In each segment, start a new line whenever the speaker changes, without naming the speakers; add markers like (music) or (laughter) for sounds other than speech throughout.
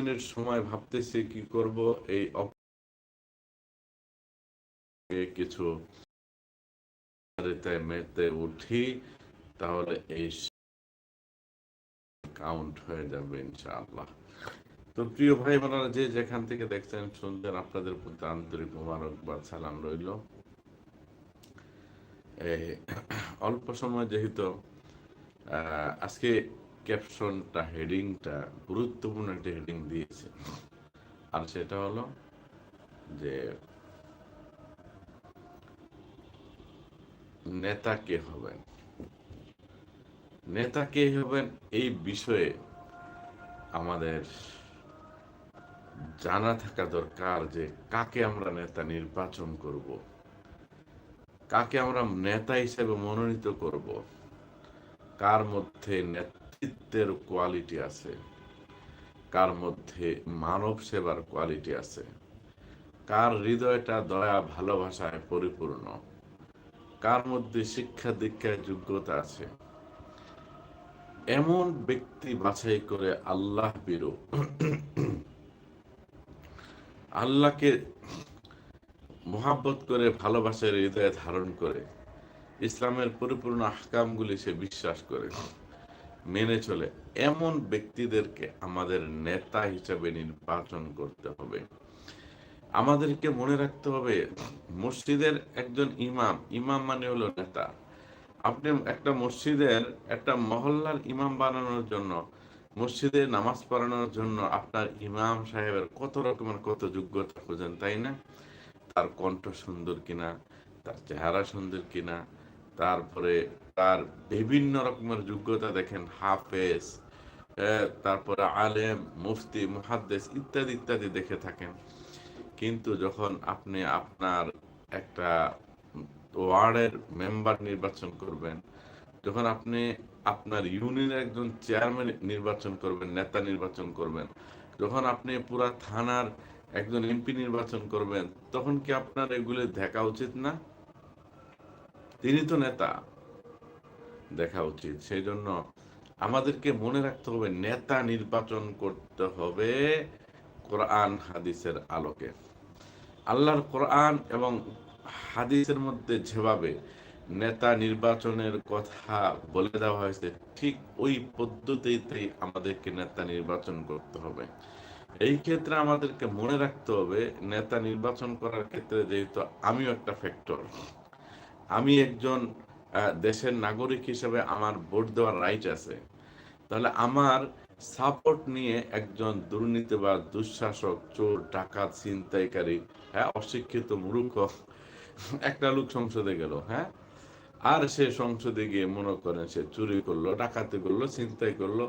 Minute সময় ভাবতেছি কি করব, এই কিছু মেতে উঠি, তাহলে এই কাউন্ট হয়ে যাবে ইনশাআল্লাহ। তো প্রিয় ভাই বোনেরা, যে যেখান থেকে দেখছেন, শুনছেন, আপনাদের প্রতি আন্তরিক মোবারকবাদ সালাম রইল। অল্প সময় যেহেতু আজকে ক্যাপশনটা হেডিংটা গুরুত্বপূর্ণ একটা হেডিং দিয়েছে। আর সেটা হলো যে নেতা কে হবেন? নেতা কে হবেন এই বিষয়ে আমাদের জানা থাকা দরকার যে কাকে আমরা নেতা নির্বাচন করব, কাকে আমরা নেতা হিসেবে মনোনীত করব, কার মধ্যে নেতৃত্বের কোয়ালিটি আছে। কার মধ্যে মানব সেবার কোয়ালিটি আছে। কার হৃদয়টা দয়া ভালোবাসায় পরিপূর্ণ। কার মধ্যে শিক্ষা দীক্ষায় যোগ্যতা আছে। এমন ব্যক্তি বাছাই করে আল্লাহ বিরু আল্লাহকে মোহাব্বত করে ভালোবাসার হৃদয়ে ধারণ করে। ইসলামের পরিপূর্ণ আহকামগুলি সে বিশ্বাস করে। মেনে চলে এমন ব্যক্তিদেরকে আমাদের নেতা হিসেবে নির্বাচন করতে হবে। আমাদেরকে মনে রাখতে হবে, মসজিদের একজন ইমাম ইমাম মানে হলো নেতা। আপনি একটা মসজিদের, একটা মহল্লার ইমাম বানানোর জন্য, মসজিদে নামাজ পড়ানোর জন্য আপনার ইমাম সাহেবের কত রকমের, কত যোগ্যতা খোঁজেন, তাই না? তার কণ্ঠ সুন্দর কিনা, তার চেহারা সুন্দর কিনা, তারপরে তার বিভিন্ন রকমের যোগ্যতা দেখেন, হাফেজ তারপরে আলেম, মুফতি, মুহাদ্দেস ইত্যাদি ইত্যাদি দেখে থাকেন। কিন্তু যখন আপনি আপনার একটা ওয়ার্ডের মেম্বার নির্বাচন করবেন, যখন আপনি আপনার ইউনিয়নের একজন চেয়ারম্যান নির্বাচন করবেন, নেতা নির্বাচন করবেন, যখন আপনি পুরা থানার একজন এমপি নির্বাচন করবেন, তখন কি আপনার এগুলি দেখা উচিত না? তিনি তো নেতা। দেখা উচিত। সেই জন্য আমাদেরকে মনে রাখতে হবে, নেতা নির্বাচন করতে হবে কোরআন হাদিসের আলোকে। আল্লাহর কোরআন এবং হাদিসের মধ্যে যেভাবে নেতা নির্বাচনের কথা বলে দেওয়া হয়েছে, ঠিক ওই পদ্ধতিতেই আমাদেরকে নেতা নির্বাচন করতে হবে। এই ক্ষেত্রে আমাদেরকে মনে রাখতে হবে, নেতা নির্বাচন করার ক্ষেত্রে যেহেতু আমিও একটা ফ্যাক্টর আমি একজন দেশের নাগরিক হিসেবে আমার ভোট দেওয়ার রাইট আছে। তাহলে আমার সাপোর্ট নিয়ে একজন দুর্নীতিবাজ দুঃশাসক, চোর, ডাকাত, ছিনতাইকারী হ্যাঁ অশিক্ষিত মূর্খ, একটা লোক সংসদে গেল হ্যাঁ? আর সে সংসদে গিয়ে মনে করেন সে চুরি করল, ডাকাতি করল, ছিনতাই করল,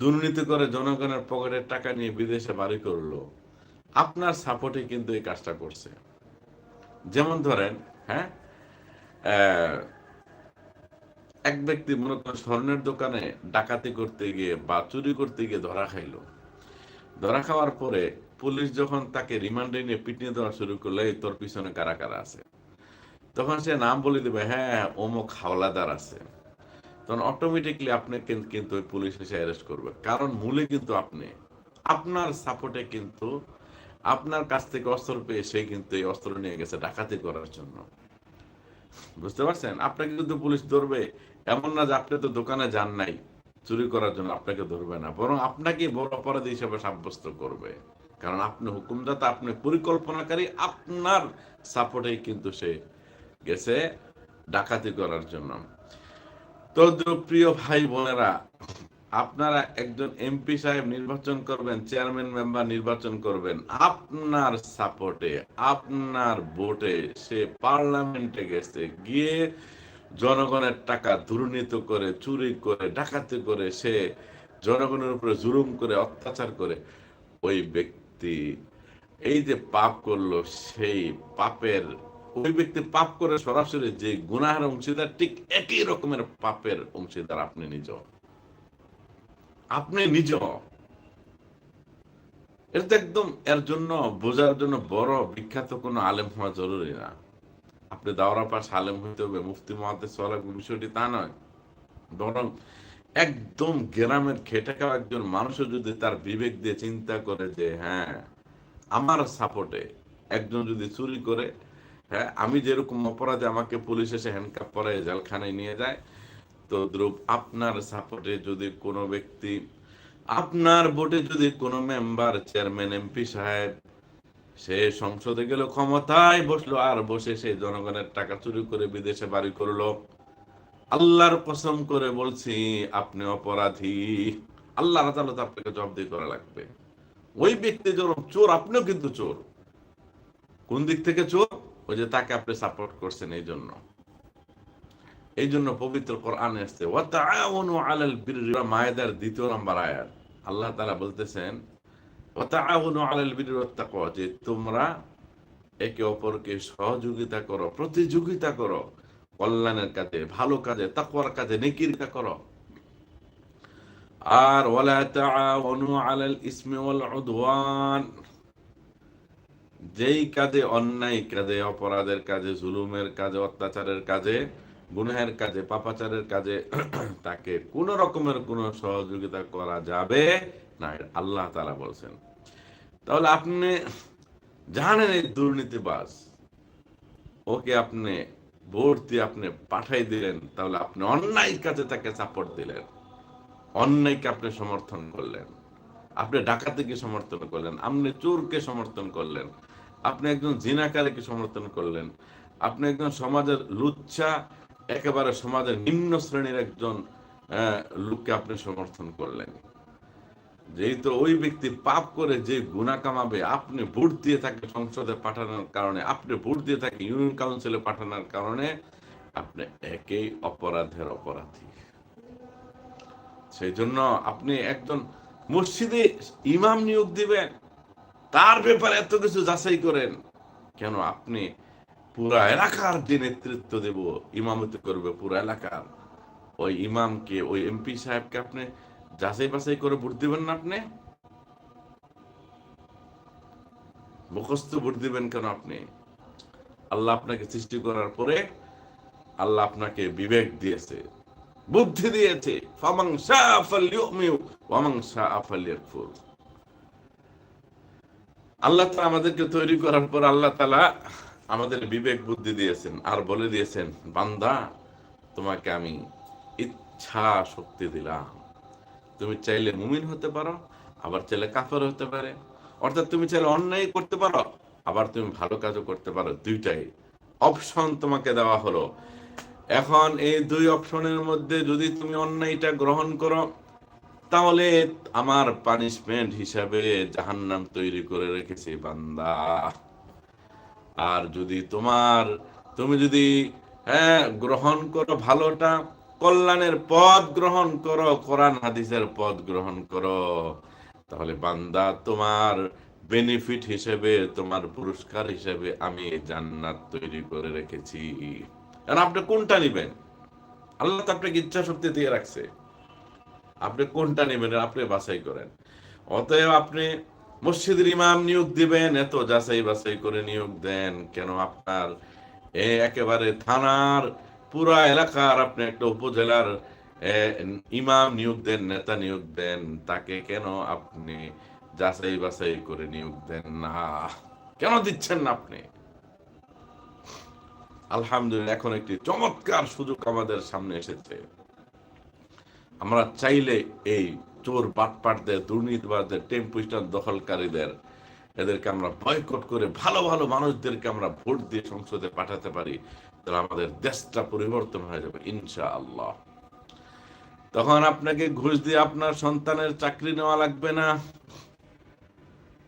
দুর্নীতি করে জনগণের পকেটের টাকা নিয়ে বিদেশে বাড়ি করল। আপনার সাপোর্টে কিন্তু এই কাজটা করছে। যেমন ধরেন হ্যাঁ এক ব্যক্তি মনে করেন স্বর্ণের দোকানে ডাকাতি করতে গিয়ে বা চুরি করতে গিয়ে ধরা খাইলো। ধরা খাওয়ার পরে পুলিশ যখন তাকে রিমান্ডে নিয়ে পিটিয়ে দেওয়া শুরু করল তোর পিছনে কারা কারা আছে? তখন সে নাম বলে দেবে হ্যাঁ অমুক হাওলাদার আছে। তখন অটোমেটিকলি আপনি কিন্তু পুলিশ এসে অ্যারেস্ট করবে। কারণ মূলে কিন্তু আপনি, আপনার সাপোর্টে কিন্তু আপনার কাছ থেকে অস্ত্র পেয়ে সে কিন্তু এই অস্ত্র নিয়ে গেছে ডাকাতি করার জন্য। বুঝতে পারছেন? আপনাকে কিন্তু পুলিশ ধরবে, এমন না যে আপনি তো দোকানে যান নাই, চুরি করার জন্য আপনাকে ধরবে না, বরং আপনাকে বড় অপরাধী হিসেবে সাব্যস্ত করবে। কারণ আপনি হুকুমদাতা, আপনি পরিকল্পনাকারী, আপনার সাপোর্টেই কিন্তু সে গেছে ডাকাতি করার জন্য। তো প্রিয় ভাই বোনেরা আপনারা একজন এমপি সাহেব নির্বাচন করবেন, চেয়ারম্যান মেম্বার নির্বাচন করবেন, আপনার সাপোর্টে, আপনার ভোটে সে পার্লামেন্টে গেছে, গিয়ে জনগণের টাকা দুর্নীতি করে, চুরি করে, ডাকাতি করে, সে জনগণের উপরে জুলুম করে, অত্যাচার করে, ওই ব্যক্তি এই যে পাপ করল, সেই পাপের, ওই ব্যক্তি পাপ করে সরাসরি যে গুনাহের অংশীদার, ঠিক একই রকমের পাপের অংশীদার আপনি নিজ আপনি নিজ। এটা তো একদম এর জন্য, বোঝার জন্য বড়, বিখ্যাত কোনো আলেম হওয়া জরুরি না। আপনি দাওরা পাশ আলেম হইতে হবে, মুফতি মহাদেশ বিষয়টি তা নয়। বরং একদম গ্রামের খেটে খাওয়া একজন মানুষও যদি তার বিবেক দিয়ে চিন্তা করে যে হ্যাঁ আমার সাপোর্টে একজন যদি চুরি করে হ্যাঁ আমি যেরকম অপরাধে আমাকে পুলিশ এসে হ্যান্ডকাপ পরে জেলখানায় নিয়ে যায় তো দ্রুপ আপনার সাপোর্টে যদি কোনো ব্যক্তি, আপনার ভোটে যদি কোনো মেম্বার, চেয়ারম্যান, এমপি সাহেব, সে সংসদে গেল, ক্ষমতায় বসল, আর বসে সে জনগণের টাকা চুরি করে বিদেশে বাড়ি করল, আল্লাহর কসম করে বলছি, আপনি অপরাধী। আল্লাহ আদালত আপনাকে জবাবদি করা লাগবে। ওই ব্যক্তি যখন চোর, আপনিও কিন্তু চোর। কোন দিক থেকে চোর? ওই যে তাকে আপনি সাপোর্ট করছেন এই জন্য। এই জন্য পবিত্র কোরআন এসছে আলাল মায়েদার দ্বিতীয় নাম্বার আয়াত। আল্লাহ তাআলা বলতেছেন যে তোমরা একে অপরকে সহযোগিতা করো, প্রতিযোগিতা করো, কল্যাণের কাজে, ভালো কাজে কাজে, নেকির কাজ করো। আর ওয়ালা তাআওয়ানু আলাল ইসমি ওয়াল উদওয়ান যেই কাজে অন্যায় কাজে, অপরাধের কাজে, জুলুমের কাজে, অত্যাচারের কাজে গুনহের কাজে, পাপাচারের কাজে (clears throat) তাকে কোন রকমের কোনো সহযোগিতা করা যাবে না আল্লাহ তাআলা বলছেন। তাহলে আপনি জানেন এই দুর্নীতিবাজ, ওকে আপনি ভোট দিয়ে আপনি পাঠাই দিলেন, তাহলে আপনি অন্যায় কাজে তাকে সাপোর্ট দিলেন, অন্যায়কে আপনি সমর্থন করলেন, আপনি ডাকাতিকে সমর্থন করলেন, আপনি চোরকে সমর্থন করলেন, আপনি একজন জিনাকারীকে সমর্থন করলেন, আপনি একজন সমাজের লুচ্ছা একেবারে সমাজের নিম্ন শ্রেণির একজন লোককে আপনি সমর্থন করলেন। যেহেতু ওই ব্যক্তি পাপ করে যে গুণা কামাবে, আপনি ভোট দিয়ে তাকে সংসদে পাঠানোর কারণে, আপনি ভোট দিয়ে তাকে ইউনিয়ন কাউন্সিলে পাঠানোর কারণে আপনি একই অপরাধের অপরাধী। সেই জন্য আপনি একজন মসজিদে ইমাম নিয়োগ দিবেন, তার ব্যাপারে এত কিছু যাচাই করেন, কেন আপনি পুরা এলাকার যে নেতৃত্ব দেব, ইমামতি করবে পুরা এলাকার। ওই ইমামকে, ওই এমপি সাহেবকে আপনি যাচাই বাছাই করে ভোট দিবেন না আপনি? মুখস্থ ভোট দিবেন কেন আপনি? আল্লাহ আপনাকে সৃষ্টি করার পরে আল্লাহ আপনাকে বিবেক দিয়েছে, বুদ্ধি দিয়েছে। আল্লাহ তাআলা আমাদেরকে তৈরি করার পর আল্লাহ তাআলা আমাদের বিবেক বুদ্ধি দিয়েছেন আর বলে দিয়েছেন, বান্দা, তোমাকে আমি ইচ্ছা শক্তি দিলাম। তুমি চাইলে মুমিন হতে পারো, আবার চাইলে কাফের হতে পারে। অর্থাৎ তুমি চাইলে অন্যায় করতে পারো, আবার তুমি ভালো কাজও করতে পারো। দুইটাই অপশন তোমাকে দেওয়া হলো। এখন এই দুই অপশনের মধ্যে যদি তুমি অন্যায়টা গ্রহণ করো, তাহলে আমার পানিশমেন্ট হিসাবে জাহান্নাম তৈরি করে রেখেছি, বান্দা। আর যদি তোমার, তুমি যদি হ্যাঁ গ্রহণ করো ভালোটা, কল্যাণের পদ গ্রহণ করো, কোরআন হাদিসের পথ গ্রহণ করো, তাহলে বান্দা তোমার বেনিফিট হিসেবে, তোমার পুরস্কার হিসেবে আমি জান্নাত তৈরি করে রেখেছি। আর আপনি কোনটা নেবেন? আল্লাহ তো আপনাকে ইচ্ছা শক্তি দিয়ে রাখছে। আপনি কোনটা নেবেন? আপনি বাছাই করেন। অতএব আপনি মসজিদের ইমাম নিয়োগ দিবেন, এত যাচাই বাছাই করে নিয়োগ দেন, কেন আপনার এ একেবারে থানার পুরা এলাকার আপনি একটা উপজেলার ইমাম নিয়োগ দেন, নেতা নিয়োগ দেন, তাকে কেন আপনি যাচাই বাছাই করে নিয়োগ দেন না? কেন দিচ্ছেন না আপনি? আলহামদুলিল্লাহ, এখন একটি চমৎকার সুযোগ আমাদের সামনে এসেছে। আমরা চাইলে এই চোর, বাটপাটদের দুর্নীতিবাদদের টেম্পু স্ট্যান্ড দখলকারীদের, এদেরকে আমরা বয়কট করে ভালো ভালো মানুষদেরকে আমরা ভোট দিয়ে সংসদে পাঠাতে পারি, তাহলে আমাদের দেশটা পরিবর্তন হয়ে যাবে ইনশা আল্লাহ তখন আপনাকে ঘুষ দিয়ে আপনার সন্তানের চাকরি নেওয়া লাগবে না।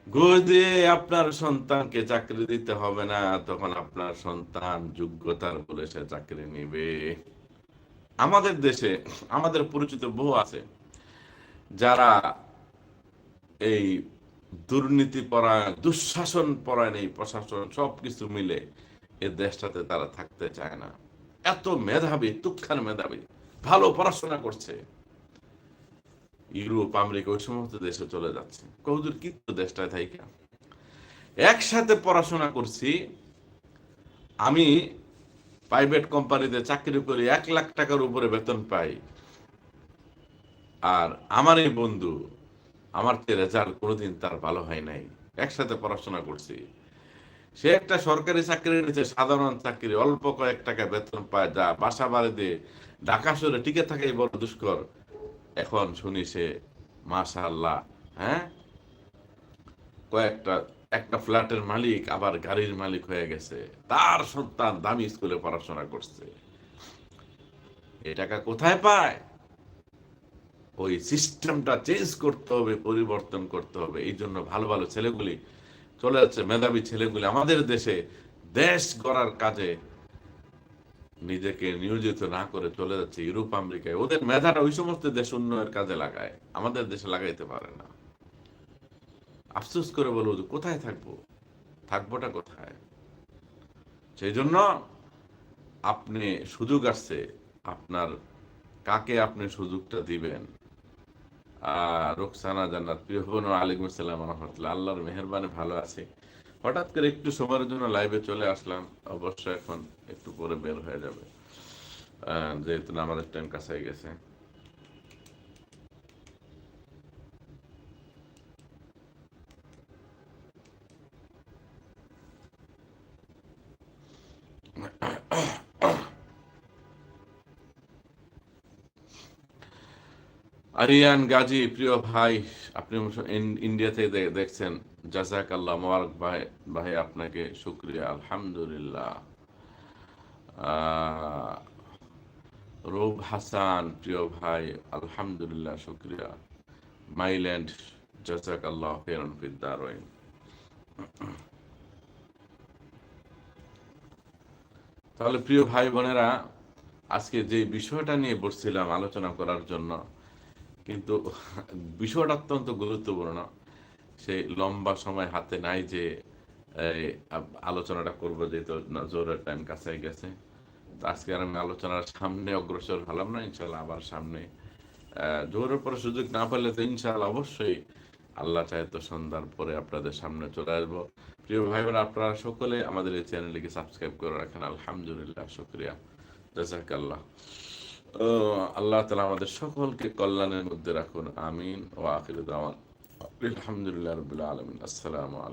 ঘুষ দিয়ে আপনার সন্তানকে চাকরি দিতে হবে না, তখন আপনার সন্তান যোগ্যতার বলে সে চাকরি নিবে। আমাদের দেশে, আমাদের পরিচিত বহু আছে যারা এই দুর্নীতি পরায়ণ দুঃশাসন পরায়ণ এই প্রশাসন সবকিছু মিলে এ দেশটাতে তারা থাকতে চায় না। এত মেধাবী তুক্ষার মেধাবী, ভালো পড়াশোনা করছে। ইউরোপ, আমেরিকা, ওই সমস্ত দেশে চলে যাচ্ছে। কহুদুর কি তো দেশটায় থাইকা? একসাথে পড়াশোনা করছি। আমি প্রাইভেট কোম্পানিতে চাকরি করি এক লাখ টাকার উপরে বেতন পাই। আর আমার এই বন্ধু, আমার চেয়ে রেজাল্ট কোনোদিন তার ভালো হয় নাই। একসাথে পড়াশোনা করছি। সে একটা সরকারি চাকরি নিয়েছে, সাধারণ চাকরি, অল্প কয়েক টাকা বেতন পায়, যা বাসা বাড়ি দিয়ে ঢাকা শহরে টিকে থাকাই বড় দুষ্কর। এখন শুনি সে মাশা আল্লাহ হ্যাঁ? কয়েকটা, একটা ফ্ল্যাটের মালিক, আবার গাড়ির মালিক হয়ে গেছে। তার সন্তান দামি স্কুলে পড়াশোনা করছে। এই টাকা কোথায় পায়? ওই সিস্টেমটা চেঞ্জ করতে হবে, পরিবর্তন করতে হবে। এই জন্য ভালো ভালো ছেলেগুলি চলে যাচ্ছে, মেধাবী ছেলেগুলি আমাদের দেশে দেশ গড়ার কাজে নিজেকে নিয়োজিত না করে চলে যাচ্ছে। ইউরোপ, আমেরিকায় ওদের মেধাটা ওই সমস্ত দেশ উন্নয়নের কাজে লাগায়। আমাদের দেশে লাগাইতে পারে না। আফসোস করে বলব যে কোথায় থাকব? থাকবোটা কোথায়? সেই জন্য আপনি সুযোগ আসছে, আপনার কাকে আপনি সুযোগটা দিবেন? রোকসানা জান্নাত। প্রিয় বোন আলাইকুম রহমতুল্লাহ। আল্লাহর মেহরবানি ভালো আছে। হঠাৎ করে একটু সময়ের জন্য লাইভে চলে আসলাম। অবশ্য এখন একটু পরে বের হয়ে যাবে। যেহেতু আমাদের টাইম কাছে গেছে। আরিয়ান গাজী, প্রিয় ভাই, আপনি ইন্ডিয়াতে দেখছেন। জাজাক আল্লাহ মোবারক ভাই ভাই, আপনাকে শুক্রিয়া, আলহামদুলিল্লাহ। রৌব হাসান, প্রিয় ভাই, আলহামদুলিল্লাহ, শুক্রিয়া। মাইল্যান্ড জাজাক আল্লাহ ফেরন ফিদ্দারইন তাহলে প্রিয় ভাই বোনেরা, আজকে যে বিষয়টা নিয়ে বসছিলাম আলোচনা করার জন্য কিন্তু বিষয়টা অত্যন্ত গুরুত্বপূর্ণ। সেই লম্বা সময় হাতে নাই যে আলোচনাটা করব যেহেতু জোরের টাইম কাছে গেছে। তো আজকে আর আমি আলোচনার সামনে অগ্রসর হলাম না ইনশাল্লাহ আবার সামনে জোরের পরে সুযোগ না পেলে তো ইনশাল্লাহ অবশ্যই আল্লাহ চাহে তো সন্ধ্যার পরে আপনাদের সামনে চলে আসব। প্রিয় ভাই বোন আপনারা সকলে আমাদের এই চ্যানেলটিকে সাবস্ক্রাইব করে রাখেন। আলহামদুলিল্লাহ, শুক্রিয়া। জাজাকাল্লাহ। ও, আল্লাহ তালা আমাদের সকলকে কল্যাণের মধ্যে রাখুন, আমিন ও আখির দাওয়ান। আলহামদুলিল্লাহ রবিল্লা আলমিন। আসসালামু আলাইকুম।